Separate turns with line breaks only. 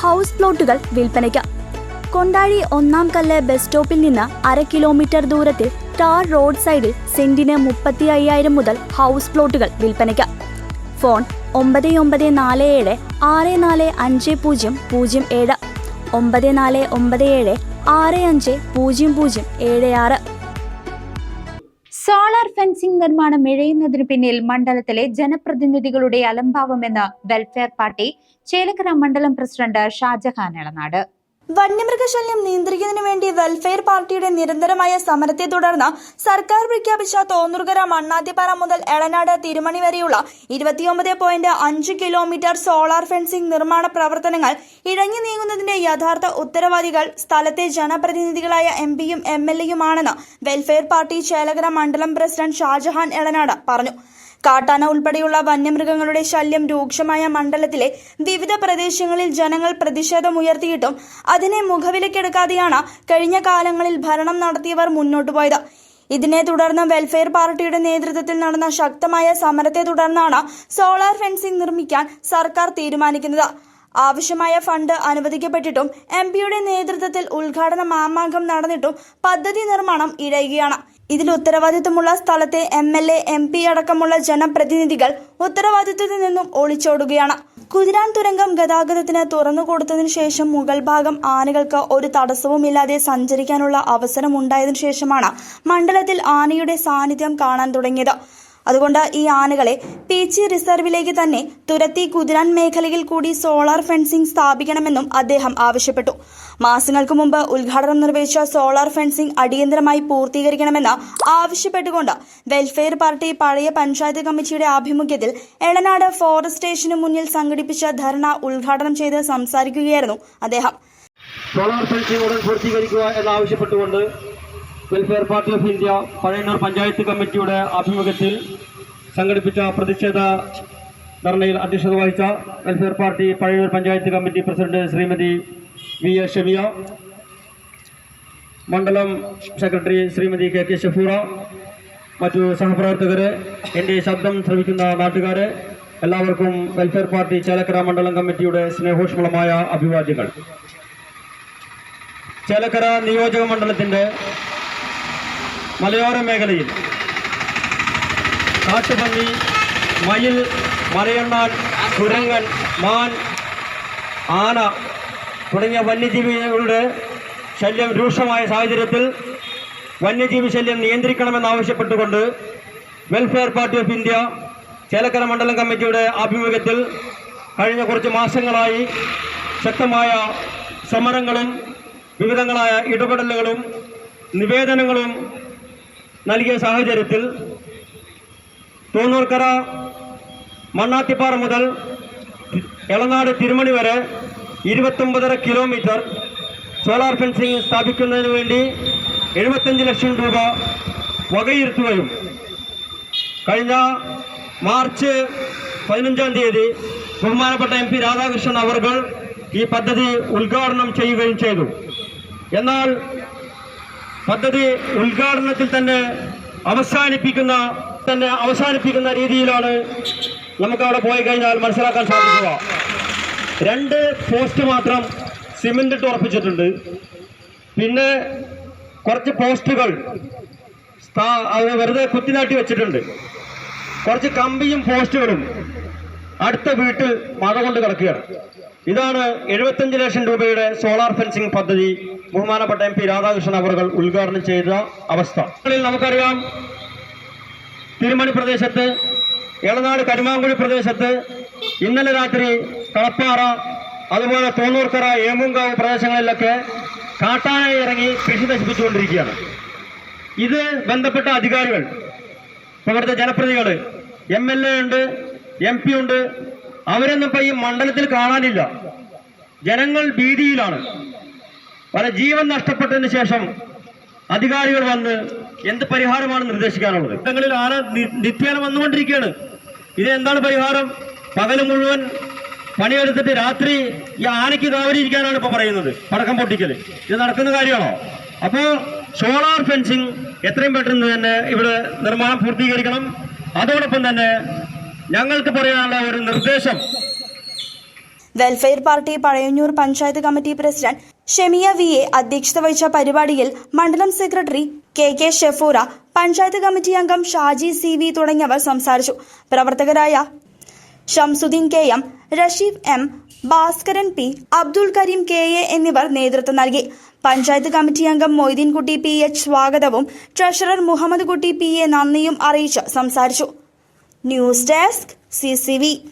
House പ്ലോട്ടുകൾ വിൽപ്പനയ്ക്ക്. കൊണ്ടാഴി ഒന്നാം കല്ല് ബസ് സ്റ്റോപ്പിൽ നിന്ന് അര കിലോമീറ്റർ ദൂരത്തിൽ ടാർ റോഡ് സൈഡിൽ സെന്റിന് മുപ്പത്തി അയ്യായിരം മുതൽ ഹൗസ് പ്ലോട്ടുകൾ വിൽപ്പനയ്ക്ക്. ഫോൺ ഒമ്പത് ഒമ്പത് നാല് ഏഴ് ആറ് നാല് അഞ്ച് പൂജ്യം പൂജ്യം ഏഴ്. ഒമ്പത് നാല് ഒമ്പത് ഏഴ് ആറ് അഞ്ച് പൂജ്യം പൂജ്യം ഏഴ് ആറ്.
സോളാർ ഫെൻസിംഗ് നിർമ്മാണം ഇഴയുന്നതിന് പിന്നിൽ മണ്ഡലത്തിലെ ജനപ്രതിനിധികളുടെ അലംഭാവമെന്ന് വെൽഫെയർ പാർട്ടി ചേലക്കര മണ്ഡലം പ്രസിഡന്റ് ഷാജഹാൻ എളനാട്.
വന്യമൃഗശല്യം നിയന്ത്രിക്കുന്നതിന് വേണ്ടി വെൽഫെയർ പാർട്ടിയുടെ നിരന്തരമായ സമരത്തെ തുടർന്ന് സർക്കാർ പ്രഖ്യാപിച്ച തോന്നൂർക്കര മണ്ണാത്തിപ്പാറ മുതൽ എളനാട് തിരുമണി വരെയുള്ള ഇരുപത്തിയൊമ്പത് പോയിന്റ് അഞ്ച് കിലോമീറ്റർ സോളാർ ഫെൻസിംഗ് നിർമ്മാണ പ്രവർത്തനങ്ങൾ ഇഴഞ്ഞു നീങ്ങുന്നതിന്റെ യഥാർത്ഥ ഉത്തരവാദികൾ സ്ഥലത്തെ ജനപ്രതിനിധികളായ എം പിയും എം എൽ എയുമാണെന്ന് വെൽഫെയർ പാർട്ടി ചേലകര മണ്ഡലം പ്രസിഡന്റ് ഷാജഹാൻ എളനാട് പറഞ്ഞു. കാട്ടാന ഉൾപ്പെടെയുള്ള വന്യമൃഗങ്ങളുടെ ശല്യം രൂക്ഷമായ മണ്ഡലത്തിലെ വിവിധ പ്രദേശങ്ങളിൽ ജനങ്ങൾ പ്രതിഷേധമുയർത്തിയിട്ടും അതിനെ മുഖവിലക്കെടുക്കാതെയാണ് കഴിഞ്ഞ കാലങ്ങളിൽ ഭരണം നടത്തിയവർ മുന്നോട്ടു പോയത്. ഇതിനെ തുടർന്ന് വെൽഫെയർ പാർട്ടിയുടെ നേതൃത്വത്തിൽ നടന്ന ശക്തമായ സമരത്തെ തുടർന്നാണ് സോളാർ ഫെൻസിംഗ് നിർമ്മിക്കാൻ സർക്കാർ തീരുമാനിക്കുന്നത്. ആവശ്യമായ ഫണ്ട് അനുവദിക്കപ്പെട്ടിട്ടും എം പിയുടെ നേതൃത്വത്തിൽ ഉദ്ഘാടന മാമാങ്കം നടന്നിട്ടും പദ്ധതി നിർമ്മാണം ഇഴയുകയാണ്. ഇതിൽ ഉത്തരവാദിത്വമുള്ള സ്ഥലത്തെ M L A M P അടക്കമുള്ള ജനപ്രതിനിധികൾ ഉത്തരവാദിത്വത്തിൽ നിന്നും ഒളിച്ചോടുകയാണ്. കുതിരാൻ തുരങ്കം ഗതാഗതത്തിന് തുറന്നു കൊടുത്തതിനു ശേഷം മുകൾ ഭാഗം ആനകൾക്ക് ഒരു തടസ്സവുമില്ലാതെ സഞ്ചരിക്കാനുള്ള അവസരം ഉണ്ടായതിനു ശേഷമാണ് മണ്ഡലത്തിൽ ആനയുടെ സാന്നിധ്യം കാണാൻ തുടങ്ങിയത്. അതുകൊണ്ട് ഈ ആനകളെ പീച്ചി റിസർവിലേക്ക് തന്നെ തുരത്തി കുതിരാൻ മേഖലയിൽ കൂടി സോളാർ ഫെൻസിംഗ് സ്ഥാപിക്കണമെന്നും അദ്ദേഹം ആവശ്യപ്പെട്ടു. മാസങ്ങൾക്ക് മുമ്പ് ഉദ്ഘാടനം നിർവഹിച്ച സോളാർ ഫെൻസിംഗ് അടിയന്തരമായി പൂർത്തീകരിക്കണമെന്ന് ആവശ്യപ്പെട്ടുകൊണ്ട് വെൽഫെയർ പാർട്ടി പഴയ പഞ്ചായത്ത് കമ്മിറ്റിയുടെ ആഭിമുഖ്യത്തിൽ എളനാട് ഫോറസ്റ്റ് സ്റ്റേഷന് മുന്നിൽ സംഘടിപ്പിച്ച ധർണ ഉദ്ഘാടനം ചെയ്ത് സംസാരിക്കുകയായിരുന്നു അദ്ദേഹം.
സോളാർ ഫെൻസിംഗ് ഉടൻ പൂർത്തീകരിക്കുക എന്നാവശ്യപ്പെട്ടുകൊണ്ട് welfare party of India Pazhayannur panchayat കമ്മിറ്റിയുടെ ആഭിമുഖ്യത്തിൽ സംഘടിപ്പിച്ച പ്രതിഷേധ ധർണയിൽ അധ്യക്ഷത വഹിച്ച welfare party Pazhayannur panchayat committee president Srimathi V A Shamiya മണ്ഡലം secretary Srimathi K K Shafoora മറ്റു സഹപ്രവർത്തകർ എന്റെ ശബ്ദം ശ്രമിക്കുന്ന നാട്ടുകാരെ എല്ലാവർക്കും വെൽഫെയർ പാർട്ടി ചേലക്കര മണ്ഡലം കമ്മിറ്റിയുടെ സ്നേഹോഷ്മളമായ അഭിവാദ്യങ്ങൾ. ചേലക്കര നിയോജക മണ്ഡലത്തിന്റെ മലയോര മേഖലയിൽ. കാട്ടുപന്നി മയിൽ മലയണ്ണാൻ കുരങ്ങൻ മാൻ ആന തുടങ്ങിയ വന്യജീവികളുടെ ശല്യം രൂക്ഷമായ സാഹചര്യത്തിൽ വന്യജീവി ശല്യം നിയന്ത്രിക്കണമെന്നാവശ്യപ്പെട്ടുകൊണ്ട് welfare party of India Chelakkara മണ്ഡലം കമ്മിറ്റിയുടെ ആഭിമുഖ്യത്തിൽ കഴിഞ്ഞ കുറച്ച് മാസങ്ങളായി ശക്തമായ സമരങ്ങളും വിവിധങ്ങളായ ഇടപെടലുകളും നിവേദനങ്ങളും നൽകിയ സാഹചര്യത്തിൽ തോന്നൂർക്കര മണ്ണാത്തിപ്പാറ മുതൽ എളനാട് തിരുമണി വരെ ഇരുപത്തൊമ്പതര കിലോമീറ്റർ സോളാർ ഫെൻസിംഗ് സ്ഥാപിക്കുന്നതിന് വേണ്ടി എഴുപത്തഞ്ച് ലക്ഷം രൂപ വകയിരുത്തുകയും കഴിഞ്ഞ മാർച്ച് പതിനഞ്ചാം തീയതി ബഹുമാനപ്പെട്ട എം പി രാധാകൃഷ്ണൻ അവർ ഈ പദ്ധതി ഉദ്ഘാടനം ചെയ്യുകയും ചെയ്തു. എന്നാൽ പദ്ധതി ഉദ്ഘാടനത്തിൽ തന്നെ അവസാനിപ്പിക്കുന്ന തന്നെ അവസാനിപ്പിക്കുന്ന രീതിയിലാണ് നമുക്ക് അവിടെ പോയി കഴിഞ്ഞാൽ മനസ്സിലാക്കാൻ സാധിക്കുക. രണ്ട് പോസ്റ്റ് മാത്രം സിമെന്റ് ഇട്ട് ഉറപ്പിച്ചിട്ടുണ്ട്. പിന്നെ കുറച്ച് പോസ്റ്റുകൾ വെറുതെ കുത്തിനാട്ടി വെച്ചിട്ടുണ്ട്. കുറച്ച് കമ്പിയും പോസ്റ്റുകളും അടുത്ത വീട്ടിൽ മഴ കൊണ്ട് കിടക്കുകയാണ്. ഇതാണ് എഴുപത്തഞ്ച് ലക്ഷം രൂപയുടെ സോളാർ ഫെൻസിംഗ് പദ്ധതി ബഹുമാനപ്പെട്ട എം പി രാധാകൃഷ്ണൻ അവർ ഉദ്ഘാടനം ചെയ്ത അവസ്ഥ. നമുക്കറിയാം തിരുമണി പ്രദേശത്ത് എളനാട് കരുമാങ്കുഴി പ്രദേശത്ത് ഇന്നലെ രാത്രി കളപ്പാറ അതുപോലെ തോന്നൂർക്കര ഏമുങ്കാവ് പ്രദേശങ്ങളിലൊക്കെ കാട്ടാന ഇറങ്ങി കൃഷി നശിപ്പിച്ചുകൊണ്ടിരിക്കുകയാണ്. ഇത് ബന്ധപ്പെട്ട അധികാരികൾ ഇവിടുത്തെ ജനപ്രതിനിധികൾ എം എൽ എ ഉണ്ട് എം പി ഉണ്ട്. അവരൊന്നും ഈ മണ്ഡലത്തിൽ കാണാനില്ല. ജനങ്ങൾ ഭീതിയിലാണ്. പല ജീവൻ നഷ്ടപ്പെട്ടതിന് ശേഷം അധികാരികൾ വന്ന് എന്ത് പരിഹാരമാണ് നിർദ്ദേശിക്കാനുള്ളത്? ഇടങ്ങളിൽ ആന നിത്യേന വന്നുകൊണ്ടിരിക്കുകയാണ്. ഇത് എന്താണ് പരിഹാരം? പകൽ മുഴുവൻ പണിയെടുത്തിട്ട് രാത്രി ഈ ആനയ്ക്ക് കാവലിരിക്കാനാണ് ഇപ്പൊ പറയുന്നത്. പടക്കം പൊട്ടിക്കൽ ഇത് നടക്കുന്ന കാര്യമാണോ? അപ്പോ സോളാർ ഫെൻസിങ് എത്രയും പെട്ടെന്ന് തന്നെ ഇവിടെ നിർമ്മാണം പൂർത്തീകരിക്കണം. അതോടൊപ്പം തന്നെ ഞങ്ങൾക്ക് പറയാനുള്ള ഒരു നിർദ്ദേശം.
Welfare party Pazhayannur panchayat committee president Shemiya V A അധ്യക്ഷത വഹിച്ച പരിപാടിയിൽ മണ്ഡലം secretary K K Shefoora panchayat committee അംഗം ഷാജി സി വി തുടങ്ങിയവർ സംസാരിച്ചു. പ്രവർത്തകരായ Shamsuddin K M Rasheef M Bhaskaran P Abdul Kareem K A എന്നിവർ നേതൃത്വം നൽകി. പഞ്ചായത്ത് കമ്മിറ്റി അംഗം മൊയ്തീൻകുട്ടി പി എച്ച് സ്വാഗതവും treasurer Muhammad Kutty P A നന്ദിയും അറിയിച്ച് സംസാരിച്ചു. News desk C C V